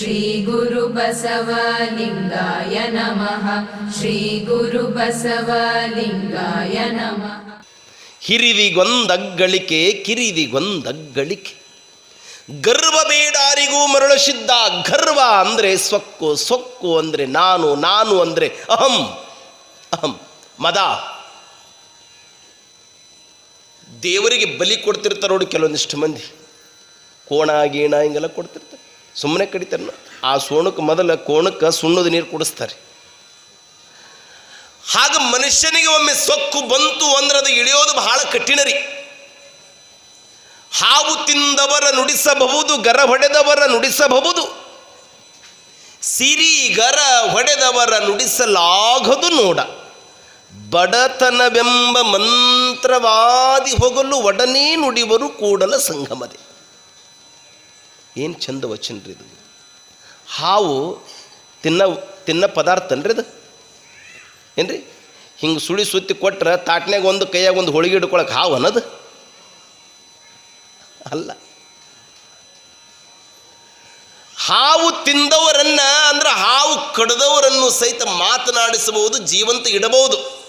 श्रीगुरुबसवलिङ्गाय नमः श्रीगुरुबसवलिङ्गाय नमः ಹಿರಿವಿಗೊಂದಗ್ಗಳಿಕೆ ಕಿರಿವಿಗೊಂದಗ್ಗಳಿಕೆ ಗರ್ವ ಬೇಡಾರಿಗೂ ಮರಳಿಸಿದ್ದ ಗರ್ವ ಅಂದರೆ ಸೊಕ್ಕು ಸೊಕ್ಕು ಅಂದರೆ ನಾನು ನಾನು ಅಂದರೆ ಅಹಂ ಅಹಂ ಮದ ದೇವರಿಗೆ ಬಲಿ ಕೊಡ್ತಿರ್ತಾರೆ ನೋಡಿ ಕೆಲವೊಂದಿಷ್ಟು ಮಂದಿ ಕೋಣ ಗೀಣ ಹಿಂಗೆಲ್ಲ ಕೊಡ್ತಿರ್ತಾರೆ ಸುಮ್ಮನೆ ಕಡಿತಾರ ಆ ಸೋಣಕ್ಕೆ ಮೊದಲ ಕೋಣಕ್ಕೆ ಸುಣ್ಣದ ನೀರು ಕುಡಿಸ್ತಾರೆ. ಹಾಗ ಮನುಷ್ಯನಿಗೆ ಒಮ್ಮೆ ಸೊಕ್ಕು ಬಂತು ಅಂದ್ರೆ ಅದು ಇಳಿಯೋದು ಬಹಳ ಕಠಿಣ ರೀ. ಹಾವು ತಿಂದವರ ನುಡಿಸಬಹುದು, ಗರ ಹೊಡೆದವರ ನುಡಿಸಬಹುದು. ಸಿರಿ ಗರ ಹೊಡೆದವರ ನುಡಿಸಲಾಗದು ನೋಡ. ಬಡತನವೆಂಬ ಮಂತ್ರವಾದಿ ಹೋಗಲು ಒಡನೆ ನುಡಿವರು ಕೂಡಲ ಸಂಗಮದೆ. ಏನು ಚಂದ ವಚನ ರೀ ಇದು? ಹಾವು ತಿನ್ನ ತಿನ್ನ ಪದಾರ್ಥ ಅನ್ರಿ ಅದು ರೀ ಹಿಂಗೆ ಸುಳಿ ಸುತ್ತಿ ಕೊಟ್ರೆ ತಾಟ್ನ್ಯಾಗ ಒಂದು ಕೈಯಾಗ ಒಂದು ಹೋಳಿಗೆ ಹಿಡ್ಕೊಳಕ್ಕೆ ಹಾವು ಅನ್ನೋದು? ಅಲ್ಲ. ಹಾವು ತಿಂದವರನ್ನ ಅಂದ್ರೆ ಹಾವು ಕಡದವರನ್ನು ಸಹಿತ ಮಾತನಾಡಿಸಬಹುದು, ಜೀವಂತ ಇಡಬಹುದು.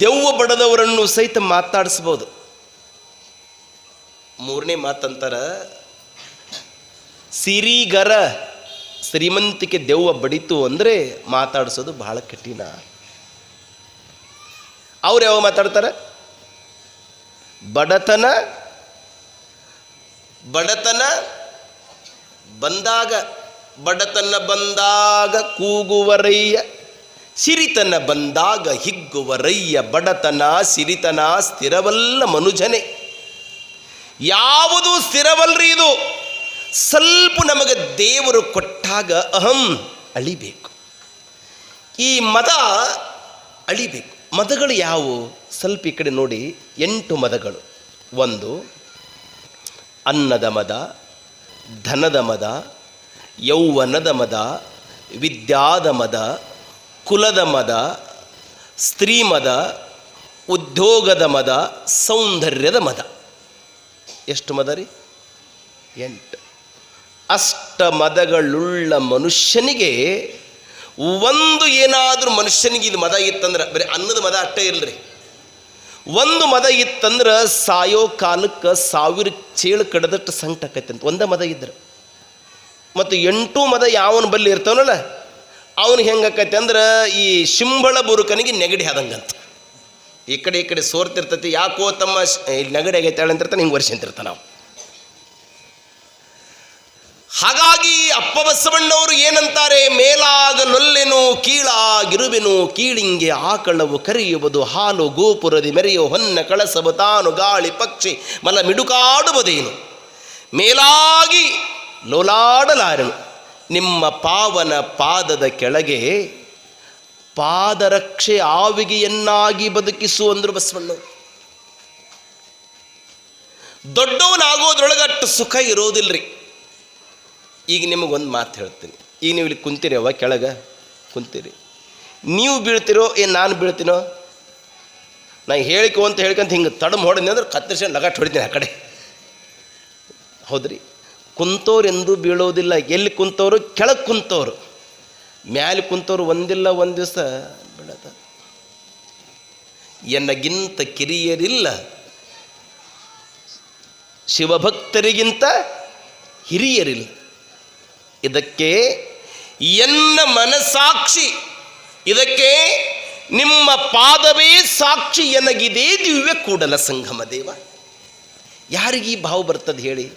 ದೆವ್ವ ಬಡದವರನ್ನು ಸಹಿತ ಮಾತಾಡಿಸಬಹುದು. ಮೂರನೇ ಮಾತಂತಾರ, ಸಿರಿಗರ ಶ್ರೀಮಂತಿಕೆ ದೆವ್ವ ಬಡಿತು ಅಂದರೆ ಮಾತಾಡಿಸೋದು ಬಹಳ ಕಠಿಣ. ಅವ್ರು ಯಾವ ಮಾತಾಡ್ತಾರೆ? ಬಡತನ ಬಡತನ ಬಂದಾಗ ಬಡತನ ಬಂದಾಗ ಕೂಗುವರಯ್ಯ, ಸಿರಿತನ ಬಂದಾಗ ಹಿಗ್ಗುವರಯ್ಯ, ಬಡತನ, ಸಿರಿತನ, ಸ್ಥಿರವಲ್ಲ ಮನುಜನೆ. ಯಾವುದು ಸ್ಥಿರವಲ್ರಿ ಇದು? ಸ್ವಲ್ಪ ನಮಗೆ ದೇವರು ಕೊಟ್ಟಾಗ ಅಹಂ ಅಳಿಬೇಕು. ಈ ಮದ ಅಳಿಬೇಕು. ಮದಗಳು ಯಾವುವು? ಸ್ವಲ್ಪ ಈ ಕಡೆ ನೋಡಿ. ಎಂಟು ಮದಗಳು. ಒಂದು, ಅನ್ನದ ಮದ, ಧನದ ಮದ, ಯೌವನದ ಮದ, ವಿದ್ಯಾದ ಮದ, ಕುಲದ ಮದ, ಸ್ತ್ರೀ ಮದ, ಉದ್ಯೋಗದ ಮದ, ಸೌಂದರ್ಯದ ಮದ. ಎಷ್ಟು ಮದ ರೀ ಎಂಟು. ಅಷ್ಟ ಮದಗಳುಳ್ಳ ಮನುಷ್ಯನಿಗೆ ಒಂದು ಏನಾದರೂ ಮನುಷ್ಯನಿಗೆ ಇದು ಮದ ಇತ್ತಂದ್ರೆ, ಬರೀ ಅನ್ನದ ಮದ ಅಷ್ಟೇ ಇಲ್ರಿ. ಒಂದು ಮದ ಇತ್ತಂದ್ರೆ ಸಾಯೋ ಕಾಲಕ್ಕೆ ಸಾವಿರ ಚೇಳು ಕಡದಷ್ಟು ಸಂಕಟ ಆಕೈತೆ ಅಂತ ಒಂದೇ ಮದ ಇದ್ರೆ. ಮತ್ತು ಎಂಟು ಮದ ಯಾವನ ಬಲ್ಲಿ ಇರ್ತಾವನಲ್ಲ, ಅವನಿಗೆ ಹೆಂಗಾಕೈತೆ ಅಂದ್ರೆ ಈ ಶಿಂಬಳ ಬುರುಕನಿಗೆ ನೆಗಡಿ ಆದಂಗಂತ. ಈ ಕಡೆ ಈ ಕಡೆ ಸೋರ್ತಿರ್ತತಿ, ಯಾಕೋ ತಮ್ಮ ಇಲ್ಲಿ ನೆಗಡಿ ಆಗೈತಾಳೆ ಅಂತಿರ್ತಾನೆ, ಹಿಂಗೆ ವರ್ಷಂತಿರ್ತಾನೆ ನಾವು ಹಾಗಾಗಿ ಅಪ್ಪ ಬಸವಣ್ಣವರು ಏನಂತಾರೆ ಮೇಲಾಗಲೊಲ್ಲೆನು ಕೀಳಾಗಿರುವೆನು, ಕೀಳಿಂಗೆ ಆಕಳವು ಕರೆಯುವುದು, ಹಾಲು ಗೋಪುರದಿ ಮೆರೆಯೋ ಹೊನ್ನ ಕಳಸವು ತಾನು ಗಾಳಿ ಪಕ್ಷಿ ಮಲ ಮಿಡುಕಾಡುವುದೇನು. ಮೇಲಾಗಿ ಲೋಲಾಡಲಾರನು, ನಿಮ್ಮ ಪಾವನ ಪಾದದ ಕೆಳಗೆ ಪಾದರಕ್ಷೆ ಆವಿಗೆಯನ್ನಾಗಿ ಬದುಕಿಸು ಅಂದರು ಬಸವಣ್ಣ. ದೊಡ್ಡವನಾಗೋದ್ರೊಳಗೆ ಅಷ್ಟು ಸುಖ ಇರೋದಿಲ್ಲರಿ ಈಗ ನಿಮಗೊಂದು ಮಾತು ಹೇಳ್ತೀನಿ. ಈಗ ನೀವು ಇಲ್ಲಿ ಕುಂತೀರಿ ಅವ ಕೆಳಗೆ? ಕುಂತೀರಿ. ನೀವು ಬೀಳ್ತಿರೋ ಏನು ನಾನು ಬೀಳ್ತೀನೋ? ನಾನು ಹೇಳಿಕೊ ಅಂತ ಹೇಳ್ಕೊಂತ ಹಿಂಗೆ ತಡಮ್ ಹೊಡೆದ್ನಿ ಅಂದ್ರೆ ಕತ್ತರಿಸ್ಕೊಂಡು ಲಗಾಟ್ ಹೊಡಿತೀನಿ ಆ ಕಡೆ. ಹೌದ್ರಿ. ಕುಂತೋರು ಎಂದೂ ಬೀಳೋದಿಲ್ಲ. ಎಲ್ಲಿ ಕುಂತವರು ಕೆಳಗೆ ಕುಂತವರು ಮ್ಯಾಲೆ ಕುಂತವ್ರು ಒಂದಿಲ್ಲ, ಒಂದು ದಿವಸ ಬೀಳದ ಎನ್ನಗಿಂತ ಕಿರಿಯರಿಲ್ಲ. ಶಿವಭಕ್ತರಿಗಿಂತ ಹಿರಿಯರಿಲ್ಲ. ಇದಕ್ಕೆ ಎನ್ನ ಮನಸಾಕ್ಷಿ ಇದಕ್ಕೆ ನಿಮ್ಮ ಪಾದವೇ ಸಾಕ್ಷಿ ಎನಗಿದೆ ದಿವ್ಯ ಕೂಡಲ ಸಂಗಮ ದೇವ. ಯಾರಿಗೆ ಈ ಭಾವ ಬರ್ತದೆ ಹೇಳಿ?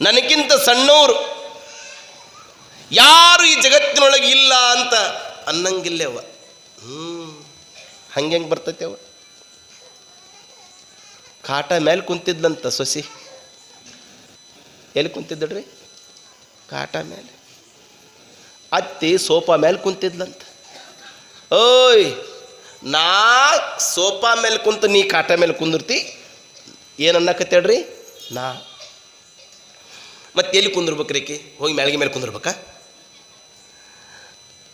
ನನಗಿಂತ ಸಣ್ಣವರು ಯಾರು ಈ ಜಗತ್ತಿನೊಳಗೆ ಇಲ್ಲ ಅಂತ ಅನ್ನಂಗಿಲ್ಲವ ಹ್ಞೂ ಹಂಗೆ ಬರ್ತೈತೆ ಅವ? ಕಾಟ ಮೇಲೆ ಕುಂತಿದ್ಲಂತ ಸೊಸಿ. ಎಲ್ಲಿ ಕುಂತಿದ್ದಳ್ರಿ? ಕಾಟ ಮೇಲೆ ಅತ್ತಿ ಸೋಫಾ ಮೇಲೆ ಕುಂತಿದ್ಲಂತ. ಓಯ್, ನಾ ಸೋಫಾ ಮೇಲೆ ಕುಂತು ನೀ ಕಾಟ ಮೇಲೆ ಕುಂದಿರ್ತಿ? ಏನು ಅನ್ನಕತ್ತೇಳ್ರಿ ನಾ. ಮತ್ತೆ ಎಲ್ಲಿ ಕುಂದಿರ್ಬೇಕ್ರಿ ಆಕಿ ಹೋಗಿ ಮ್ಯಾಳಿಗೆ ಮೇಲೆ ಕುಂದಿರ್ಬೇಕಾ?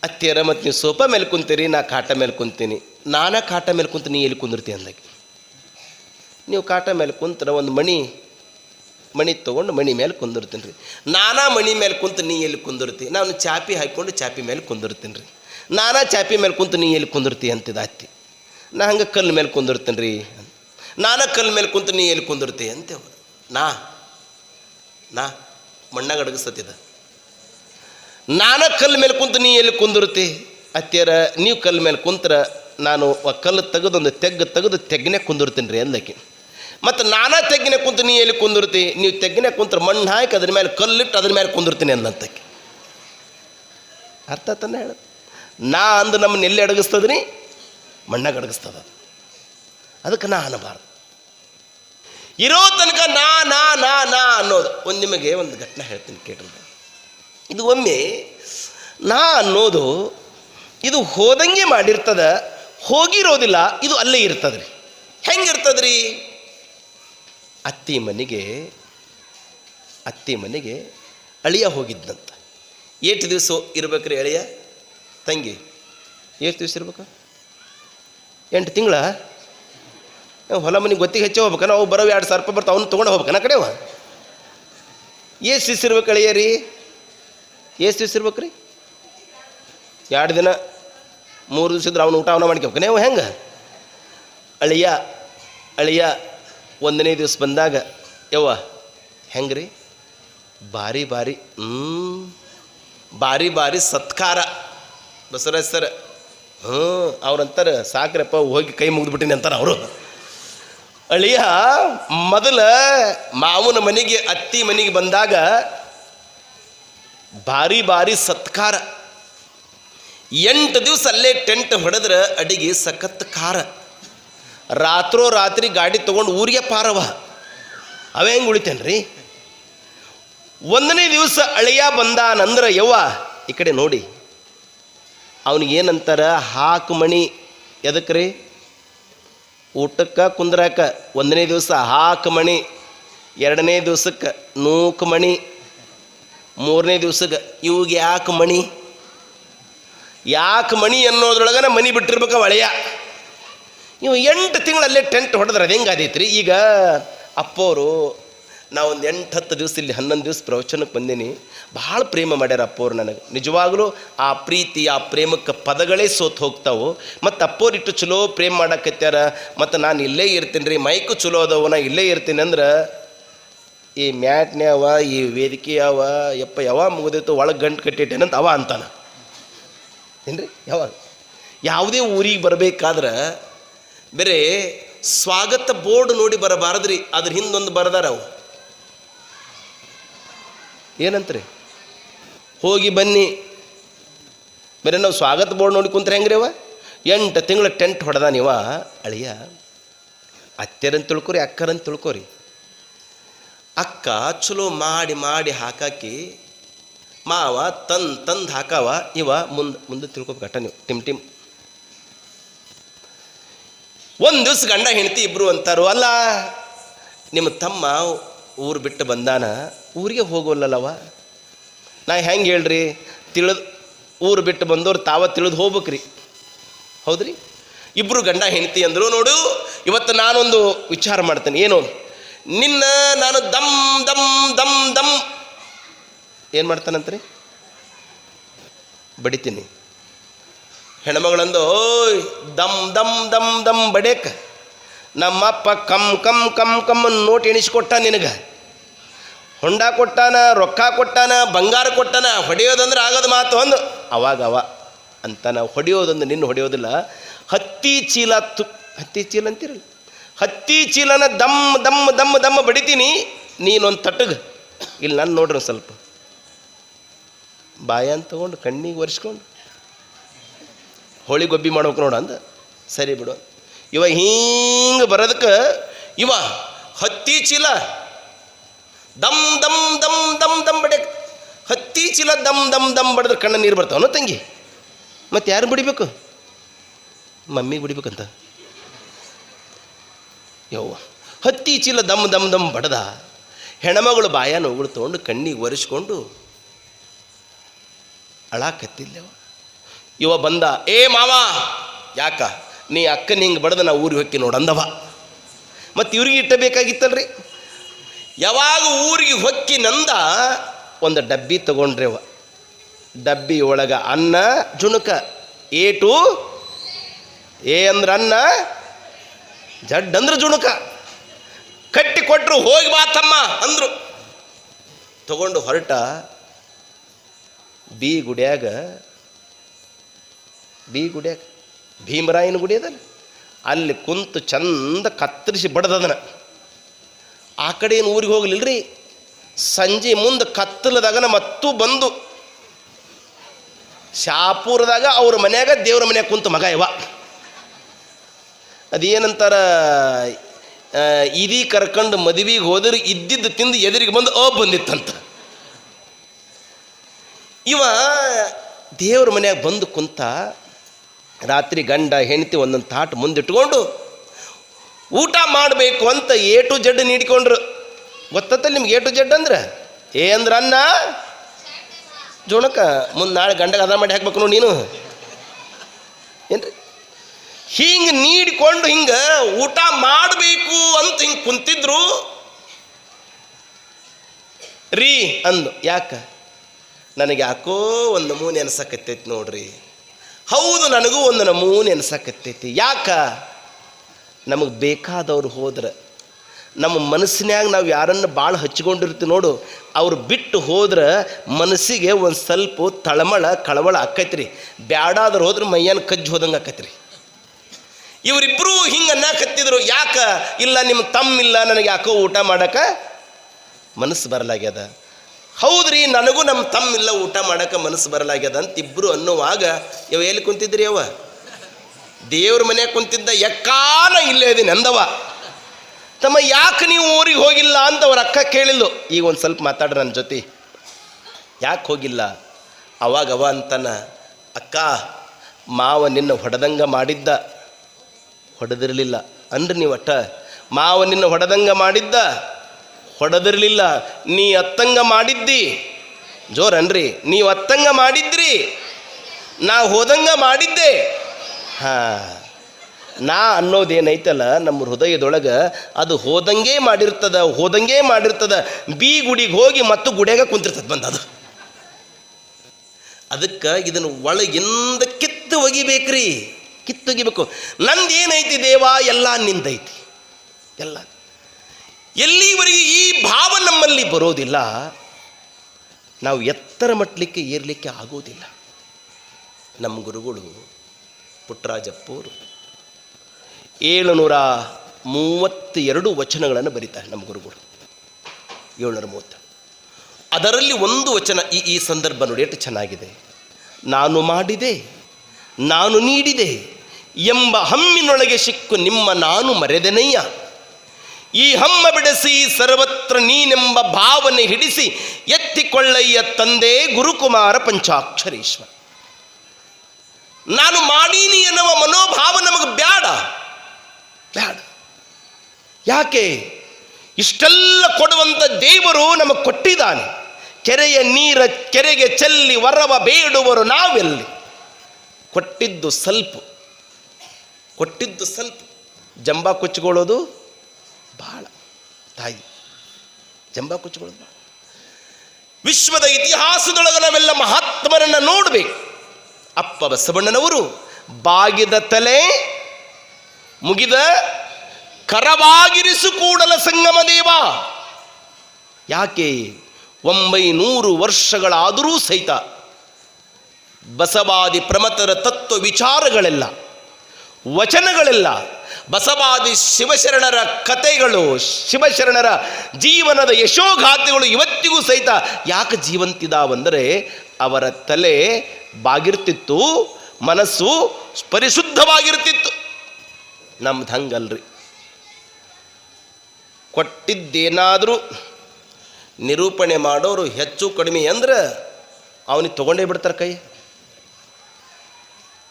ಅತ್ತಿಯರ ಮತ್ತು ನೀವು ಸೋಫಾ ಮೇಲೆ ಕುಂತೀರಿ, ನಾ ಕಾಟ ಮೇಲೆ ಕುಂತೀನಿ. ನಾನಾ ಕಾಟ ಮೇಲೆ ಕುಂತು ನೀ ಎಲ್ಲಿ ಕುಂದಿರ್ತಿ ಅಂದಾಗೆ ನೀವು ಕಾಟ ಮೇಲೆ ಕುಂತ್ರ ಒಂದು ಮಣಿ ಮಣಿ ತೊಗೊಂಡು ಮಣಿ ಮೇಲೆ ಕುಂದಿರ್ತೀನಿ ರೀ. ನಾನಾ ಮಣಿ ಮೇಲೆ ಕುಂತು ನೀ ಎಲ್ಲಿ ಕುಂದಿರ್ತಿ? ನಾನು ಚಾಪಿ ಹಾಕ್ಕೊಂಡು ಚಾಪಿ ಮೇಲೆ ಕುಂದಿರ್ತೀನಿ ರೀ. ನಾನಾ ಚಾಪಿ ಮೇಲೆ ಕುಂತು ನೀ ಎಲ್ಲಿ ಕುಂದಿರ್ತಿ ಅಂತಿದ್ದ ಅತ್ತಿ. ನಾ ಹಂಗೆ ಕಲ್ಲು ಮೇಲೆ ಕುಂದಿರ್ತೀನಿ ರೀ ನಾನಾ ಕಲ್ಲು ಮೇಲೆ ಕುಂತು ನೀ ಎಲ್ಲಿ ಕುಂದಿರ್ತಿ ಅಂತೇವ ನಾ ನಾ ಮಣ್ಣಾಗ ಅಡಗಿಸ್ತತಿದ ನಾನ ಕಲ್ಲು ಮೇಲೆ ಕುಂತು ನೀ ಎಲ್ಲಿ ಕುಂದಿರ್ತಿ ಅತ್ತೆಯರ, ನೀವು ಕಲ್ಲು ಮೇಲೆ ಕುಂತ್ರ ನಾನು ಕಲ್ಲು ತೆಗೆದು ಒಂದು ತೆಗ್ಗು ತೆಗೆದು ತೆಗ್ಗನೆ ಕುಂದಿರ್ತೀನಿ ರೀ ಅಂದಕ್ಕೆ ಮತ್ತು ನಾನಾ ತೆಗ್ಗಿನ ಕುಂತು ನೀ ಎಲ್ಲಿ ಕುಂದಿರ್ತಿ ನೀವು ತೆಗ್ಗಿನ ಕುಂತ್ರ ಮಣ್ಣು ಹಾಕಿ ಅದ್ರ ಮೇಲೆ ಕಲ್ಲಿಟ್ಟು ಅದ್ರ ಮೇಲೆ ಕುಂದಿರ್ತೀನಿ ಅಂದಂತಕ್ಕೆ ಅರ್ಥ ತಾನೆ ಹೇಳ. ನಾ ಅಂದು ನಮ್ಮನ್ನ ಎಲ್ಲಿ ಅಡಗಿಸ್ತದ್ರಿ? ಮಣ್ಣಾಗ ಅಡಗಿಸ್ತದ ಅದು. ಅದಕ್ಕೆ ನಾ ಅನ್ನಬಾರ್ದು ಇರೋ ತನಕ ನಾ ನಾ ನಾ ನಾ ಅನ್ನೋದು. ಒಂದು ನಿಮಗೆ ಒಂದು ಘಟನೆ ಹೇಳ್ತೀನಿ ಕೇಳ್ರಿ. ಇದು ಒಮ್ಮೆ ನಾ ಅನ್ನೋದು ಇದು ಹೋದಂಗೆ ಮಾಡಿರ್ತದ, ಹೋಗಿರೋದಿಲ್ಲ, ಇದು ಅಲ್ಲೇ ಇರ್ತದ್ರಿ. ಹೆಂಗಿರ್ತದ್ರಿ? ಅತ್ತಿ ಮನೆಗೆ ಅತ್ತಿ ಮನೆಗೆ ಅಳಿಯ ಹೋಗಿದ್ದಂತ ಎಷ್ಟು ದಿವಸ ಇರ್ಬೇಕ್ರಿ ಅಳಿಯ? ತಂಗಿ ಎಷ್ಟು ದಿವಸ ಇರ್ಬೇಕು? ಎಂಟು ತಿಂಗಳ? ಹೊಲ ಮನೆಗೆ ಗೊತ್ತಿಗೆ ಹೆಚ್ಚೆ ಹೋಗ್ಬೇಕನ ನಾವು ಬರೋ ಎರಡು ಸಾವಿರ ರೂಪಾಯಿ ಬರ್ತಾವೆ, ಅವ್ನು ತೊಗೊಂಡು ಹೋಗ್ಬೇಕನ ಕಡೆವ? ಎಷ್ಟು ದಿವಸ ಇರ್ಬೇಕು ಅಳಿಯ ರೀ? ಎಷ್ಟು ದಿವ್ಸ ಇರ್ಬೇಕು ರೀ ಎರಡು ದಿನ, ಮೂರು ದಿವಸ ಇದ್ರೆ ಅವನು ಊಟ ಅವನ ಮಾಡ್ಕೋಬೇಕು. ನೀವು ಹೆಂಗೆ? ಅಳಿಯ ಅಳಿಯ, ಒಂದನೇ ದಿವಸ ಬಂದಾಗ, ಯವ್ವ ಹೆಂಗೆ ರೀ ಭಾರಿ ಭಾರಿ ಹ್ಞೂ ಭಾರಿ ಭಾರಿ ಸತ್ಕಾರ. ಬಸವರಾಜ್ ಸರ್ ಹ್ಞೂ ಅವ್ರಂತಾರೆ, ಸಾಕ್ರಪ್ಪ, ಹೋಗಿ ಕೈ ಮುಗಿದ್ಬಿಟ್ಟಿನಿ ಅಂತಾರೆ ಅವರು. ಅಳಿಯ, ಮೊದಲ ಮಾವನ ಮನೆಗೆ, ಅತ್ತಿ ಮನೆಗೆ ಬಂದಾಗ ಭಾರಿ ಭಾರಿ ಸತ್ಕಾರ. ಎಂಟು ದಿವಸ ಅಲ್ಲೇ ಟೆಂಟ್ ಹೊಡೆದ್ರೆ ಅಡಿಗೆ ಸಖತ್ ಖಾರ. ರಾತ್ರೋ ರಾತ್ರಿ ಗಾಡಿ ತೊಗೊಂಡು ಊರಿಗೆ ಪಾರವ. ಅವೇ ಹೆಂಗೆ ಉಳಿತೇನ್ರಿ? ಒಂದನೇ ದಿವಸ ಅಳಿಯ ಬಂದಾನಂದ್ರೆ ಯವ್ವ, ಈ ಕಡೆ ನೋಡಿ. ಅವನಿಗೆ ಏನಂತಾರ? ಹಾಕು ಮಣಿ. ಎದಕ್ಕೆ ರೀ ಊಟಕ್ಕೆ ಕುಂದ್ರಾಕ ಒಂದನೇ ದಿವಸ ಹಾಕು ಮಣಿ. ಎರಡನೇ ದಿವಸಕ್ಕೆ ನೂಕು ಮಣಿ. ಮೂರನೇ ದಿವ್ಸಕ್ಕೆ ಇವಾಗ ಯಾಕೆ ಮಣಿ? ಯಾಕೆ ಮಣಿ ಅನ್ನೋದ್ರೊಳಗನ ಮನಿ ಬಿಟ್ಟಿರ್ಬೇಕು ಒಳೆಯ ಇವು ಎಂಟು ತಿಂಗಳಲ್ಲೇ ಟೆಂಟ್ ಹೊಡೆದ್ರೆ ಅದು ಹೆಂಗಾದೈತೆ ರೀ ಈಗ ಅಪ್ಪೋರು, ನಾ ಒಂದು ಎಂಟು ಹತ್ತು ದಿವಸ ಇಲ್ಲಿ ಹನ್ನೊಂದು ದಿವಸ ಪ್ರವಚನಕ್ಕೆ ಬಂದೀನಿ. ಭಾಳ ಪ್ರೇಮ ಮಾಡ್ಯಾರ ಅಪ್ಪೋರು ನನಗೆ. ನಿಜವಾಗಲೂ ಆ ಪ್ರೀತಿ, ಆ ಪ್ರೇಮಕ್ಕೆ ಪದಗಳೇ ಸೋತು ಹೋಗ್ತಾವೆ. ಮತ್ತು ಅಪ್ಪೋರಿಟ್ಟು ಚಲೋ ಪ್ರೇಮ ಮಾಡಕತ್ಯಾರ. ಮತ್ತು ನಾನು ಇಲ್ಲೇ ಇರ್ತೀನಿ ರೀ, ಮೈಕು ಚಲೋ ಅದಾವ, ನಾ ಇಲ್ಲೇ ಇರ್ತೀನಿ ಅಂದ್ರೆ ಈ ಮ್ಯಾಟ್ನೇ ಅವ, ಈ ವೇದಿಕೆ ಅವ, ಯಪ್ಪ ಯಾವ ಮುಗಿದಿತ್ತು, ಒಳಗೆ ಗಂಟು ಕಟ್ಟಿಟ್ಟೇನಂತ ಅವ ಅಂತಾನೆ. ಏನ್ರಿ? ಯಾವಾಗ? ಯಾವುದೇ ಊರಿಗೆ ಬರಬೇಕಾದ್ರೆ ಬೇರೆ ಸ್ವಾಗತ ಬೋರ್ಡ್ ನೋಡಿ ಬರಬಾರದ್ರಿ, ಅದ್ರ ಹಿಂದೊಂದು ಬರದಾರ ಅವು. ಏನಂತ್ರಿ? ಹೋಗಿ ಬನ್ನಿ. ಬೇರೆ ನಾವು ಸ್ವಾಗತ ಬೋರ್ಡ್ ನೋಡಿ ಕುಂತ್ರೆ ಹೆಂಗ್ರಿ ಅವ? ಎಂಟು ತಿಂಗಳ ಟೆಂಟ್ ಹೊಡೆದ ನೀವ ಅಳಿಯ. ಅತ್ತೆರಂತ ತಿಳ್ಕೊರಿ, ಅಕ್ಕರಂತ ತಿಳ್ಕೊರಿ. ಅಕ್ಕ ಚಲೋ ಮಾಡಿ ಮಾಡಿ ಹಾಕಾಕಿ ಮಾವ ತಂದು ತಂದು ಹಾಕವ, ಇವ ಮುಂದೆ ಮುಂದೆ ತಿಳ್ಕೊಬೇಕಟ್ಟ ನೀವು, ಟಿಮ್ ಟಿಮ್. ಒಂದು ದಿವ್ಸ ಗಂಡ ಹೆಂಡತಿ ಇಬ್ರು ಅಂತಾರು, ಅಲ್ಲ, ನಿಮ್ಮ ತಮ್ಮ ಊರು ಬಿಟ್ಟು ಬಂದಾನ, ಊರಿಗೆ ಹೋಗೋಲ್ಲಲ್ಲವ? ನಾ ಹೆಂಗೆ ಹೇಳ್ರಿ, ತಿಳಿದು ಊರು ಬಿಟ್ಟು ಬಂದವ್ರು ತಾವ ತಿಳಿದು ಹೋಗ್ಬೇಕ್ರಿ. ಹೌದ್ರಿ? ಇಬ್ಬರು ಗಂಡ ಹೆಂಡತಿ ಅಂದರು, ನೋಡು, ಇವತ್ತು ನಾನೊಂದು ವಿಚಾರ ಮಾಡ್ತೇನೆ, ಏನು? ನಿನ್ನ ನಾನು ದಮ್ ದಮ್ ದಮ್ ದಮ್. ಏನು ಮಾಡ್ತಾನಂತ್ರಿ? ಬಡಿತೀನಿ. ಹೆಣ್ಮಗಳಂದು, ಓಯ್, ದಮ್ ದಮ್ ದಮ್ ದಮ್ ಬಡೇಕ್ ನಮ್ಮಪ್ಪ come come come come note ಎಣಿಸಿಕೊಟ್ಟ ನಿನಗೆ. ಹೊಂಡ ಕೊಟ್ಟಾನ, ರೊಕ್ಕ ಕೊಟ್ಟಾನ, ಬಂಗಾರ ಕೊಟ್ಟಾನ, ಹೊಡೆಯೋದಂದ್ರೆ ಆಗೋದು ಮಾತು ಒಂದು ಅವಾಗ ಅವ ಅಂತ ನಾವು ಹೊಡೆಯೋದಂದ್ರೆ ನಿನ್ನ ಹೊಡೆಯೋದಿಲ್ಲ. ಹತ್ತಿ ಚೀಲ ತು, ಹತ್ತಿ ಚೀಲ ಅಂತಿರಲ್ಲ? ಹತ್ತಿ ಚೀಲನ ದಮ್ ದಮ್ ದಮ್ ದಮ್ ಬಡಿತೀನಿ, ನೀನೊಂದು ತಟ್ಟಗೆ ಇಲ್ಲಿ ನಾನು ನೋಡ್ರಿ ಸ್ವಲ್ಪ. ಬಾಯನ್ ತೊಗೊಂಡು, ಕಣ್ಣಿಗೆ ಒರೆಸ್ಕೊಂಡು. ಹೋಳಿ ಗೊಬ್ಬಿ ಮಾಡ್ಬೇಕು ನೋಡು ಅಂದ. ಸರಿ ಬಿಡು. ಇವ ಹಿಂಗೆ ಬರೋದಕ್ಕೆ, ಇವ ಹತ್ತಿ ಚೀಲ ದಮ್ ದಮ್ ದಮ್ ದಮ್ ದಮ್ ಬಡ, ಹತ್ತಿ ಚೀಲ ದಮ್ ದಮ್ ದಮ್ ಬಡಿದ್ರೆ ಕಣ್ಣ ನೀರು ಬರ್ತಾವನು ತಂಗಿ? ಮತ್ತೆ ಯಾರು ಬಿಡಿಬೇಕು? ಮಮ್ಮಿಗೆ ಬಿಡಿಬೇಕಂತ? ಯವ್ವ. ಹತ್ತಿ ಚೀಲ ದಮ್ ದಮ್ ದಮ್ ಬಡ್ದ. ಹೆಣ್ಮಗಳು ಬಾಯ ನೋಗಳು ತೊಗೊಂಡು ಕಣ್ಣಿಗೆ ಒರೆಸ್ಕೊಂಡು ಅಳಾಕತ್ತಿಲ್ಲವ ಇವ ಬಂದ, ಏ ಮಾವ, ಯಾಕ? ನೀ ಅಕ್ಕನ ಹಿಂಗೆ ಬಡ್ದ ನಾ ಊರಿಗೆ ಹೊಕ್ಕಿ ನೋಡಂದವ. ಮತ್ತು ಇವ್ರಿಗೆ ಇಟ್ಟಬೇಕಾಗಿತ್ತಲ್ರಿ? ಯಾವಾಗ ಊರಿಗೆ ಹೊಕ್ಕಿ ನಂದ, ಒಂದು ಡಬ್ಬಿ ತಗೊಂಡ್ರೆವ. ಡಬ್ಬಿ ಒಳಗೆ ಅನ್ನ, ಜುಣುಕ, ಏಟು, ಏ ಅಂದ್ರೆ ಅನ್ನ ಜಡ್ ಅಂದ್ರೆ ಜುಣುಕ. ಕಟ್ಟಿ ಕೊಟ್ಟರು ಹೋಗಿ ಬಾ ತಮ್ಮ ಅಂದರು. ತಗೊಂಡು ಹೊರಟ ಬಿ ಗುಡಿಯಾಗ ಬಿ ಗುಡಿಯಾಗ, ಭೀಮರಾಯನ ಗುಡಿ ಅಲ್ಲಿ ಕುಂತು ಚಂದ ಕತ್ತರಿಸಿ ಬಡ್ದದನ ಆ ಕಡೆ ಏನು ಊರಿಗೆ ಹೋಗ್ಲಿಲ್ರಿ. ಸಂಜೆ ಮುಂದೆ ಕತ್ತಲದಾಗನ ಮತ್ತೂ ಬಂದು ಶಾಪುರದಾಗ ಅವ್ರ ಮನ್ಯಾಗ ದೇವ್ರ ಮನ್ಯಾಗ ಕುಂತು ಮಗ ಇವ. ಅದೇನಂತಾರ ಇದೀ ಕರ್ಕೊಂಡು ಮದುವೆಗೆ ಹೋದ್ರೆ ಇದ್ದಿದ್ದು ತಿಂದು ಎದುರಿಗೆ ಬಂದು ಅ ಬಂದಿತ್ತಂತ. ಇವ ದೇವ್ರ ಮನೆಯಾಗ ಬಂದು ಕುಂತ ರಾತ್ರಿ ಗಂಡ ಹೆಂಡತಿ ಒಂದೊಂದು ತಾಟ್ ಮುಂದಿಟ್ಕೊಂಡು ಊಟ ಮಾಡಬೇಕು ಅಂತ ಎ ಟು ಜಡ್ ನೀಡ್ಕೊಂಡ್ರು. ಗೊತ್ತತ್ತಲ್ಲ ನಿಮ್ಗೆ ಎ ಟು ಜಡ್ ಅಂದ್ರೆ? ಏ ಅಂದ್ರೆ ಅನ್ನ? ಜೋಳಕ್ಕ ಮುಂದೆ ನಾಳೆ ಗಂಡಗೆ ಅದ ಮಾಡಿ ಹಾಕ್ಬೇಕು ನೋಡಿ ನೀನು. ಏನ್ರಿ? ಹಿಂಗೆ ನೀಡಿಕೊಂಡು ಹಿಂಗೆ ಊಟ ಮಾಡಬೇಕು ಅಂತ ಹಿಂಗೆ ಕುಂತಿದ್ರು. ರೀ ಅಂದು ಯಾಕ? ನನಗೆ ಯಾಕೋ ಒಂದು ನಮೂನೆ ಅನ್ಸಕತ್ತೈತಿ ನೋಡ್ರಿ. ಹೌದು, ನನಗೂ ಒಂದು ನಮೂನೆ ಅನ್ಸಕತ್ತೈತಿ. ಯಾಕ? ನಮಗೆ ಬೇಕಾದವ್ರು ಹೋದ್ರೆ. ನಮ್ಮ ಮನಸ್ಸಿನ್ಯಾಗ ನಾವು ಯಾರನ್ನು ಭಾಳ ಹಚ್ಕೊಂಡಿರ್ತೀವಿ ನೋಡು. ಅವ್ರು ಬಿಟ್ಟು ಹೋದ್ರೆ ಮನಸ್ಸಿಗೆ ಒಂದು ಸ್ವಲ್ಪ ತಳಮಳ, ಕಳವಳ ಆಕೈತ್ರಿ. ಬ್ಯಾಡಾದ್ರೆ ಹೋದ್ರೆ ಮೈಯನ್ನು ಕಜ್ಜಿ ಹೋದಂಗೆ ಆಕೈತ್ರಿ. ಇವರಿಬ್ಬರು ಹಿಂಗೆ ಅನ್ನಕತ್ತಿದ್ರು. ಯಾಕ? ಇಲ್ಲ ನಿಮ್ಮ ತಮ್ಮಿಲ್ಲ ನನಗೆ ಯಾಕೋ ಊಟ ಮಾಡಕ್ಕೆ ಮನಸ್ಸು ಬರಲಾಗ್ಯದ. ಹೌದ್ರಿ, ನನಗೂ ನಮ್ಮ ತಮ್ಮಿಲ್ಲ ಊಟ ಮಾಡಕ್ಕೆ ಮನಸ್ಸು ಬರಲಾಗ್ಯದ ಅಂತ ಇಬ್ಬರು ಅನ್ನುವಾಗ ಇವ ಎಲ್ಲಿ ಕುಂತಿದ್ರಿ ಅವ ದೇವ್ರ ಮನೆ ಕುಂತಿದ್ದ ಎಕ್ಕಾನ ಇಲ್ಲೇ ಇದೀನಿ ಅಂದವ. ತಮ್ಮ ಯಾಕೆ ನೀವು ಊರಿಗೆ ಹೋಗಿಲ್ಲ ಅಂತ ಅವ್ರ ಅಕ್ಕ ಕೇಳಿದ್ಲು. ಈಗ ಒಂದು ಸ್ವಲ್ಪ ಮಾತಾಡ್ರಿ ನನ್ನ ಜೊತೆ. ಯಾಕೆ ಹೋಗಿಲ್ಲ? ಅವಾಗವ ಅಂತಾನ, ಅಕ್ಕ, ಮಾವ ನಿನ್ನ ಹೊಡೆದಂಗ ಮಾಡಿದ್ದ. ಹೊಡೆದಿರಲಿಲ್ಲ. ಅಂದ್ರೆ ನೀವು ಅಟ್ಟ ಮಾವ ನಿನ್ನ ಹೊಡೆದಂಗ ಮಾಡಿದ್ದ, ಹೊಡೆದಿರಲಿಲ್ಲ. ನೀ ಅತ್ತಂಗ ಮಾಡಿದ್ದಿ. ಜೋರನ್ರಿ, ನೀವು ಅತ್ತಂಗ ಮಾಡಿದ್ರಿ. ನಾ ಹೋದಂಗ ಮಾಡಿದ್ದೆ. ಹಾ, ನಾ ಅನ್ನೋದೇನೈತಲ್ಲ, ನಮ್ಮ ಹೃದಯದೊಳಗೆ ಅದು ಹೋದಂಗೆ ಮಾಡಿರ್ತದ ಹೋದಂಗೆ ಮಾಡಿರ್ತದ. ಬಿ ಗುಡಿಗೆ ಹೋಗಿ ಮತ್ತು ಗುಡಿಯಾಗ ಕುಂತಿರ್ತದ ಬಂದ ಅದು. ಅದಕ್ಕೆ ಇದನ್ನು ಒಳಗಿಂದ ಕಿತ್ತು ಒಗಿಬೇಕ್ರಿ. ಕಿತ್ತು ಒಗಿಬೇಕು ನಂದೇನೈತಿ ದೇವ? ಎಲ್ಲ ನಿಂದೈತಿ. ಎಲ್ಲ. ಎಲ್ಲಿವರೆಗೆ ಈ ಭಾವ ನಮ್ಮಲ್ಲಿ ಬರೋದಿಲ್ಲ, ನಾವು ಎತ್ತರ ಮಟ್ಟಲಿಕ್ಕೆ ಏರ್ಲಿಕ್ಕೆ ಆಗೋದಿಲ್ಲ. ನಮ್ಮ ಗುರುಗಳು ಪುಟ್ಟರಾಜಪ್ಪವರು ಏಳುನೂರ ಮೂವತ್ತೆರಡು ವಚನಗಳನ್ನು ಬರೀತಾರೆ ನಮ್ಮ ಗುರುಗಳು. ಏಳ್ನೂರ ಮೂವತ್ತ. ಅದರಲ್ಲಿ ಒಂದು ವಚನ ಈ ಈ ಸಂದರ್ಭ ನೋಡಿ ಎಷ್ಟು ಚೆನ್ನಾಗಿದೆ. ನಾನು ಮಾಡಿದೆ ನಾನು ನೀಡಿದೆ ಎಂಬ ಹಮ್ಮಿನೊಳಗೆ ಸಿಕ್ಕು ನಿಮ್ಮ ನಾನು ಮರೆದೆನಯ್ಯ. ಈ ಹಮ್ಮ ಬಿಡಿಸಿ ಸರ್ವತ್ರ ನೀನೆಂಬ ಭಾವನೆ ಹಿಡಿಸಿ ಎತ್ತಿಕೊಳ್ಳಯ್ಯ ತಂದೆ ಗುರುಕುಮಾರ ಪಂಚಾಕ್ಷರೇಶ್ವರ. ನಾನು ಮಾಡೀನಿ ಎನ್ನುವ ಮನೋಭಾವ ನಮಗೆ ಬ್ಯಾಡ. ಬ್ಯಾಡ. ಯಾಕೆ? ಇಷ್ಟೆಲ್ಲ ಕೊಡುವಂಥ ದೇವರು ನಮಗೆ ಕೊಟ್ಟಿದ್ದಾನೆ. ಕೆರೆಯ ನೀರ ಕೆರೆಗೆ ಚೆಲ್ಲಿ ವರವ ಬೇಡುವರು ನಾವೆಲ್ಲಿ? ಕೊಟ್ಟಿದ್ದು ಸ್ವಲ್ಪ ಕೊಟ್ಟಿದ್ದು ಸ್ವಲ್ಪ ಜಂಬ ಕೊಚ್ಕೊಳ್ಳೋದು ಭಾಳ ತಾಯಿ, ಜಂಬ ಕೊಚ್ಕೊಳ್ಳೋದು ಭಾಳ ವಿಶ್ವದ ಇತಿಹಾಸದೊಳಗೆ ನಾವೆಲ್ಲ ಮಹಾತ್ಮರನ್ನು ನೋಡಬೇಕು. ಅಪ್ಪ ಬಸವಣ್ಣನವರು ಬಾಗಿದ ತಲೆ ಮುಗಿದ ಕರವಾಗಿರಿಸು ಕೂಡಲ ಸಂಗಮ ದೇವ. ಯಾಕೆ? ಒಂಬೈನೂರು ವರ್ಷಗಳಾದರೂ ಸಹಿತ ಬಸವಾದಿ ಪ್ರಮತರ ತತ್ವ ವಿಚಾರಗಳೆಲ್ಲ, ವಚನಗಳೆಲ್ಲ, ಬಸವಾದಿ ಶಿವಶರಣರ ಕತೆಗಳು ಶಿವಶರಣರ ಜೀವನದ ಯಶೋಗಾಥೆಗಳು ಇವತ್ತಿಗೂ ಸಹಿತ ಯಾಕೆ ಜೀವಂತಿದಾವಂದರೆ ಅವರ ತಲೆ ಬಾಗಿರ್ತಿತ್ತು, ಮನಸ್ಸು ಪರಿಶುದ್ಧವಾಗಿರ್ತಿತ್ತು. ನಮ್ದು ಹಂಗಲ್ರಿ. ಕೊಟ್ಟಿದ್ದೇನಾದರೂ ನಿರೂಪಣೆ ಮಾಡೋರು ಹೆಚ್ಚು ಕಡಿಮೆ ಅಂದ್ರೆ ಅವನಿಗೆ ತೊಗೊಂಡೇ ಬಿಡ್ತಾರೆ ಕೈ.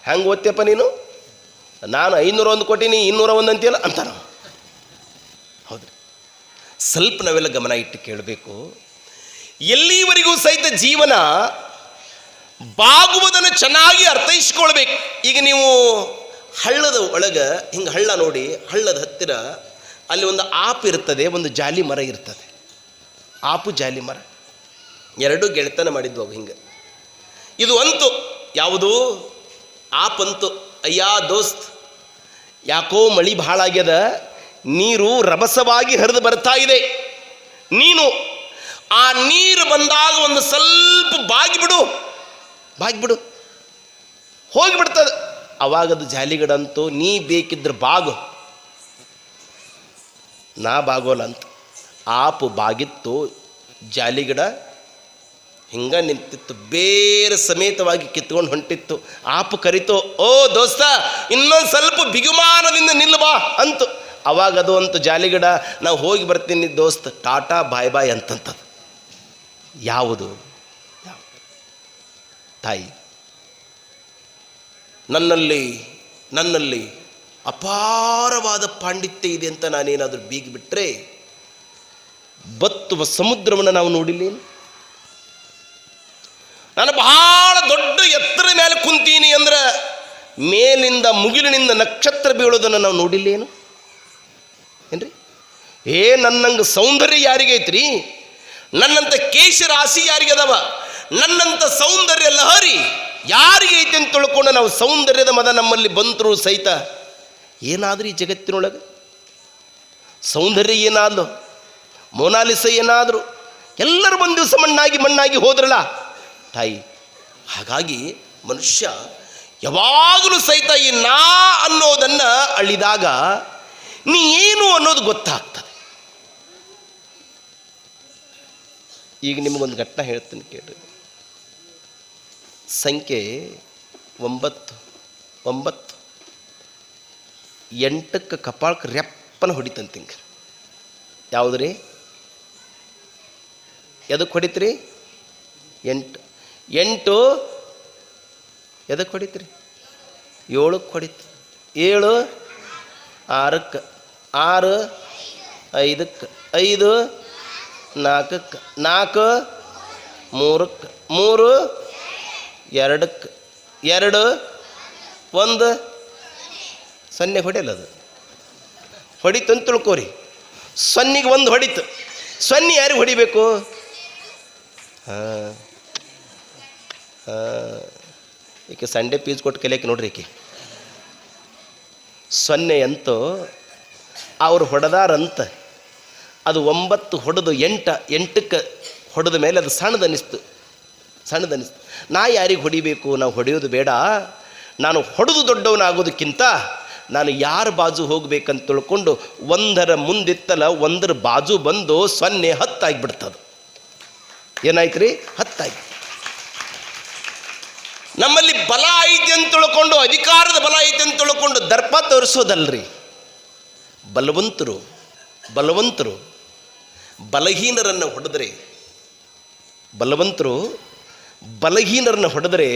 ಹೆಂಗೆ ಓದ್ತೀಯಪ್ಪ ನೀನು? ನಾನು ಐನೂರ ಒಂದು ಕೊಟ್ಟಿನಿ ಇನ್ನೂರ ಒಂದು ಅಂತೀಯಲ್ಲ ಅಂತಾನ. ಹೌದ್ರಿ. ಸ್ವಲ್ಪ ನಾವೆಲ್ಲ ಗಮನ ಇಟ್ಟು ಕೇಳಬೇಕು. ಎಲ್ಲಿವರೆಗೂ ಸಹಿತ ಜೀವನ ಬಾಗುವುದನ್ನು ಚೆನ್ನಾಗಿ ಅರ್ಥೈಸ್ಕೊಳ್ಬೇಕು. ಈಗ ನೀವು ಹಳ್ಳದ ಒಳಗೆ, ಹಿಂಗೆ ಹಳ್ಳ ನೋಡಿ, ಹಳ್ಳದ ಹತ್ತಿರ ಅಲ್ಲಿ ಒಂದು ಆಪ್ ಇರ್ತದೆ, ಒಂದು ಜಾಲಿ ಮರ ಇರ್ತದೆ. ಆಪು ಜಾಲಿ ಮರ. ಎರಡೂ ಗೆಳೆತನ ಮಾಡಿದ್ವು ಅವು ಹಿಂಗೆ. ಇದು ಅಂತು ಯಾವುದು? ಆಪಂತು, ಅಯ್ಯ ದೋಸ್ತ್, ಯಾಕೋ ಮಳಿ ಭಾಳ ಆಗ್ಯದ, ನೀರು ರಭಸವಾಗಿ ಹರಿದು ಬರ್ತಾ ಇದೆ. ನೀನು ಆ ನೀರು ಬಂದಾಗ ಒಂದು ಸ್ವಲ್ಪ ಬಾಗಿಬಿಡು. ಬಾಗಿಬಿಡು. ಹೋಗಿಬಿಡ್ತದೆ. ಅವಾಗದು ಜಾಲಿಗಡಂತೂ ನೀ ಬೇಕಿದ್ರೆ ಬಾಗು. ನಾ ಬಾಗೋಲ್ಲ ಆಪು ಬಾಗಿತ್ತು ಜಾಲಿಗಿಡ ಹಿಂಗ ನಿಂತಿತ್ತು, ಬೇರೆ ಸಮೇತವಾಗಿ ಕಿತ್ಕೊಂಡು ಹೊಂಟಿತ್ತು. ಆಪು ಕರಿತು, ಓ ದೋಸ್ತ, ಇನ್ನೊಂದು ಸ್ವಲ್ಪ ಬಿಗುಮಾನದಿಂದ ನಿಲ್ಬಾ ಅಂತು. ಅವಾಗ ಅದು ಅಂತ ಜಾಲಿಗಿಡ, ನಾವು ಹೋಗಿ ಬರ್ತೀನಿ ದೋಸ್ತ, ಟಾಟಾ, ಬಾಯ್ ಬಾಯ್ ಅಂತಂತದು ಯಾವುದು? ಯಾವುದು? ತಾಯಿ. ನನ್ನಲ್ಲಿ ನನ್ನಲ್ಲಿ ಅಪಾರವಾದ ಪಾಂಡಿತ್ಯ ಇದೆ ಅಂತ ನಾನೇನಾದರೂ ಬೀಗಿಬಿಟ್ರೆ, ಬತ್ತುವ ಸಮುದ್ರವನ್ನು ನಾವು ನೋಡಿಲ್ಲೇನು? ನಾನು ಬಹಳ ದೊಡ್ಡ ಎತ್ತರ ಮೇಲೆ ಕುಂತೀನಿ ಅಂದ್ರೆ ಮೇಲಿಂದ ಮುಗಿಲಿನಿಂದ ನಕ್ಷತ್ರ ಬೀಳೋದನ್ನು ನಾವು ನೋಡಿಲ್ಲೇನು? ಏನ್ರಿ? ಏ, ನನ್ನಂಗೆ ಸೌಂದರ್ಯ ಯಾರಿಗೈತ್ರಿ ನನ್ನಂಥ ಕೇಶ ರಾಶಿ ಯಾರಿಗದವ ನನ್ನಂಥ ಸೌಂದರ್ಯ ಲಹರಿ ಯಾರಿಗೈತೆ ಅಂತ ತಿಳ್ಕೊಂಡು ನಾವು ಸೌಂದರ್ಯದ ಮದ ನಮ್ಮಲ್ಲಿ ಬಂತರು ಸಹಿತ ಏನಾದ್ರೂ ಈ ಜಗತ್ತಿನೊಳಗೆ? ಸೌಂದರ್ಯ ಏನಾದ್ಲು ಮೋನಾಲಿಸ ಏನಾದರೂ? ಎಲ್ಲರೂ ಒಂದು ದಿವಸ ಮಣ್ಣಾಗಿ ಮಣ್ಣಾಗಿ ಹೋದ್ರಲ್ಲ ತಾಯಿ. ಹಾಗಾಗಿ ಮನುಷ್ಯ ಯಾವಾಗಲೂ ಸಹಿತ ಈ ನಾ ಅನ್ನೋದನ್ನು ಅಳಿದಾಗ ನೀ ಏನು ಅನ್ನೋದು ಗೊತ್ತಾಗ್ತದೆ. ಈಗ ನಿಮಗೊಂದು ಘಟನೆ ಹೇಳ್ತೀನಿ ಕೇಳಿ ಸಂಖ್ಯೆ ಒಂಬತ್ತು ಒಂಬತ್ತು, ಎಂಟಕ್ಕೆ ಕಪಾಳಕ್ಕೆ ರೆಪ್ಪನ ಹೊಡಿತಂತ ಹಿಂಗೆ. ಯಾವುದ್ರಿ? ಎದಕ್ಕೆ ಹೊಡಿತ್ರಿ? ಎಂಟು. ಎಂಟು ಎದಕ್ಕೆ ಹೊಡಿತ್ರಿ? ಏಳಕ್ಕೆ ಹೊಡಿತು ಏಳು ಆರಕ್ಕೆ ಆರು ಐದಕ್ಕೆ ಐದು ನಾಲ್ಕಕ್ಕೆ ನಾಲ್ಕು ಮೂರಕ್ಕೆ ಮೂರು ಎರಡಕ್ಕೆ ಎರಡು, ಒಂದು. ಸೊನ್ನೆ ಹೊಡೆಯಲ್ಲ ಅದು? ಹೊಡಿತು ಅಂತ ತಿಳ್ಕೋರಿ. ಸೊನ್ನಿಗೆ ಒಂದು ಹೊಡಿತು. ಸೊನ್ನೆ ಯಾರಿಗೆ ಹೊಡಿಬೇಕು? ಹಾಂ. ಈಕೆ ಸಂಡೆ ಪೀಸ್ ಕೊಟ್ಟು ಕಲಿಯಕ್ಕೆ ನೋಡ್ರಿ ಈಕೆ. ಸೊನ್ನೆ ಅಂತೂ ಅವ್ರು ಹೊಡೆದಾರಂತ. ಅದು ಒಂಬತ್ತು ಹೊಡೆದು ಎಂಟ, ಎಂಟಕ್ಕೆ ಹೊಡೆದ ಮೇಲೆ ಅದು ಸಣ್ಣದನಿಸ್ತು ಸಣ್ಣದನಿಸ್ತು ನಾ ಯಾರಿಗೆ ಹೊಡಿಬೇಕು? ನಾವು ಹೊಡೆಯೋದು ಬೇಡ. ನಾನು ಹೊಡೆದು ದೊಡ್ಡವನಾಗೋದಕ್ಕಿಂತ ನಾನು ಯಾರ ಬಾಜು ಹೋಗಬೇಕಂತ ತಿಳ್ಕೊಂಡು ಒಂದರ ಮುಂದಿತ್ತಲ್ಲ, ಒಂದರ ಬಾಜು ಬಂದು ಸೊನ್ನೆ ಹತ್ತಾಗಿಬಿಡ್ತದೆ. ಏನಾಯ್ತು ರೀ ಹತ್ತಾಯ್ತು. ನಮ್ಮಲ್ಲಿ ಬಲ ಐತಿ ಅಂತ ತಿಳ್ಕೊಂಡು, ಅಧಿಕಾರದ ಬಲ ಐತಿ ಅಂತ ತಿಳ್ಕೊಂಡು ದರ್ಪ ತೋರಿಸೋದಲ್ರಿ. ಬಲವಂತರು ಬಲವಂತರು, ಬಲಹೀನರನ್ನು ಹೊಡೆದ್ರೆ, ಬಲವಂತರು ಬಲಹೀನರನ್ನು ಹೊಡೆದ್ರೆ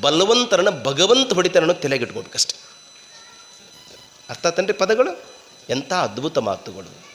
ಬಲವಂತರನ್ನ ಭಗವಂತ ಹೊಡಿತಾರ ಅನ್ನೋ ತಲೆಗಿಟ್ಕೊಡ್ಕಷ್ಟೆ ಅರ್ಥ ತನ್ರಿ ಪದಗಳು? ಎಂಥ ಅದ್ಭುತ ಮಾತುಗಳು.